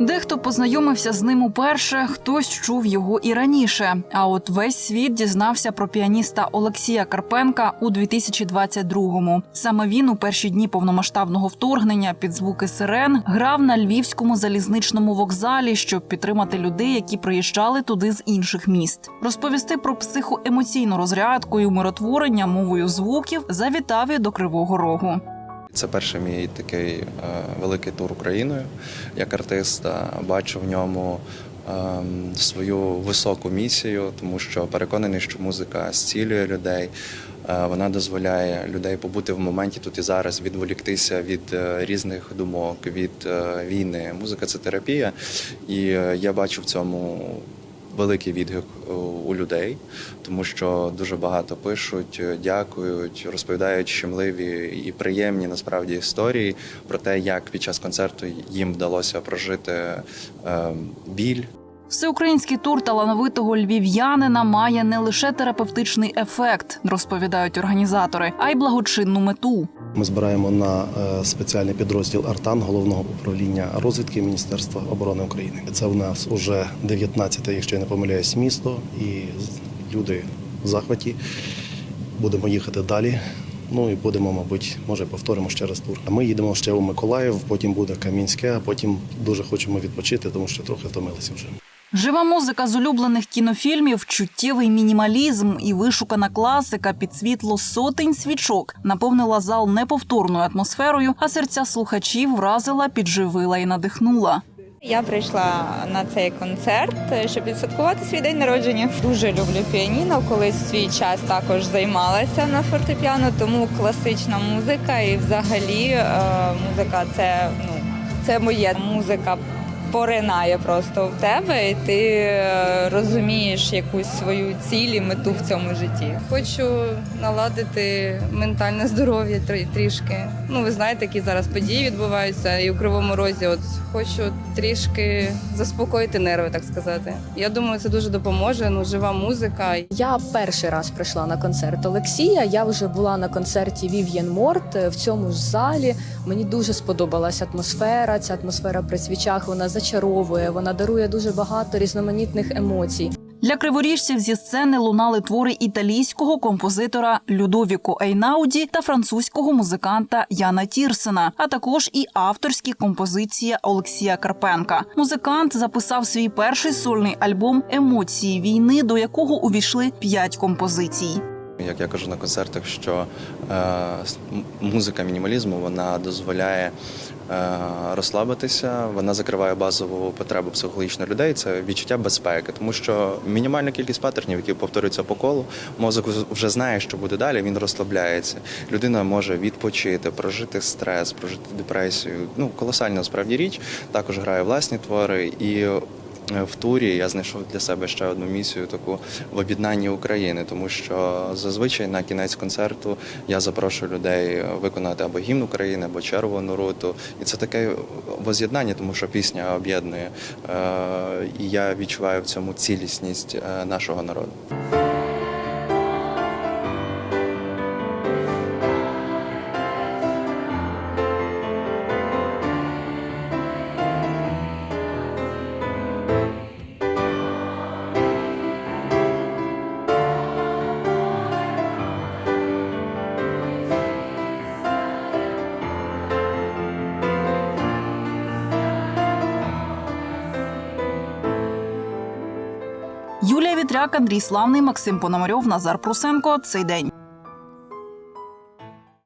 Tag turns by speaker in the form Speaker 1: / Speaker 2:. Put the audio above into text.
Speaker 1: Дехто познайомився з ним уперше, хтось чув його і раніше. А от весь світ дізнався про піаніста Олексія Карпенка у 2022-му. Саме він у перші дні повномасштабного вторгнення під звуки сирен грав на львівському залізничному вокзалі, щоб підтримати людей, які приїжджали туди з інших міст. Розповісти про психоемоційну розрядку і умиротворення мовою звуків завітав і до Кривого Рогу.
Speaker 2: Це перший мій такий е, великий тур Україною як артиста. Бачу в ньому ем, свою високу місію, тому що переконаний, що музика зцілює людей. Е, Вона дозволяє людей побути в моменті тут і зараз, відволіктися від е, різних думок, від е, війни. Музика це терапія, і е, я бачу в цьому великий відгук у- у людей, тому що дуже багато пишуть, е, дякують, розповідають щемливі і приємні насправді історії про те, як під час концерту їм вдалося прожити е, біль.
Speaker 1: Всеукраїнський тур талановитого львів'янина має не лише терапевтичний ефект, розповідають організатори, а й благочинну мету.
Speaker 3: Ми збираємо на е, спеціальний підрозділ Артан головного управління розвідки Міністерства оборони України. Це в нас уже 19-те, якщо я не помиляюсь, місто, і люди в захваті. Будемо їхати далі. Ну і будемо, мабуть, може повторимо ще раз тур. А ми їдемо ще у Миколаїв, потім буде Камінське, а потім дуже хочемо відпочити, тому що трохи втомилися вже.
Speaker 1: Жива музика з улюблених кінофільмів, чуттєвий мінімалізм і вишукана класика під світло сотень свічок наповнила зал неповторною атмосферою, а серця слухачів вразила, підживила і надихнула.
Speaker 4: Я прийшла на цей концерт, щоб відсвяткувати свій день народження. Дуже люблю піаніно. Колись свій час також займалася на фортепіано, тому класична музика і взагалі е, музика це ну це моє музика. Поринає просто в тебе, і ти е, розумієш якусь свою ціль і мету в цьому житті.
Speaker 5: Хочу наладити ментальне здоров'я трішки. Ну, ви знаєте, які зараз події відбуваються, і у Кривому Розі. От хочу трішки заспокоїти нерви, так сказати. Я думаю, це дуже допоможе. Ну, жива музика.
Speaker 6: Я перший раз прийшла на концерт Олексія. Я вже була на концерті Вів'єн Морт е, в цьому ж залі. Мені дуже сподобалася атмосфера. Ця атмосфера при свічах вона зачаровує, вона дарує дуже багато різноманітних емоцій.
Speaker 1: Для криворіжців зі сцени лунали твори італійського композитора Людовіко Ейнауді та французького музиканта Яна Тірсена, а також і авторські композиції Олексія Карпенка. Музикант записав свій перший сольний альбом Емоції війни, до якого увійшли п'ять композицій.
Speaker 2: Як я кажу на концертах, що е, музика мінімалізму вона дозволяє е, розслабитися, вона закриває базову потребу психологічно людей. Це відчуття безпеки, тому що мінімальна кількість паттернів, які повторюються по колу, мозок вже знає, що буде далі. Він розслабляється. Людина може відпочити, прожити стрес, прожити депресію. Ну колосальна справді річ. Також грає власні твори і. Е, В турі я знайшов для себе ще одну місію таку в об'єднанні України, тому що зазвичай на кінець концерту я запрошую людей виконати або гімн України, або червону руту. І це таке воз'єднання, тому що пісня об'єднує. Е, І я відчуваю в цьому цілісність е, нашого народу.
Speaker 1: Юлія Вітряк, Андрій Славний, Максим Пономарьов, Назар Прусенко. Цей день.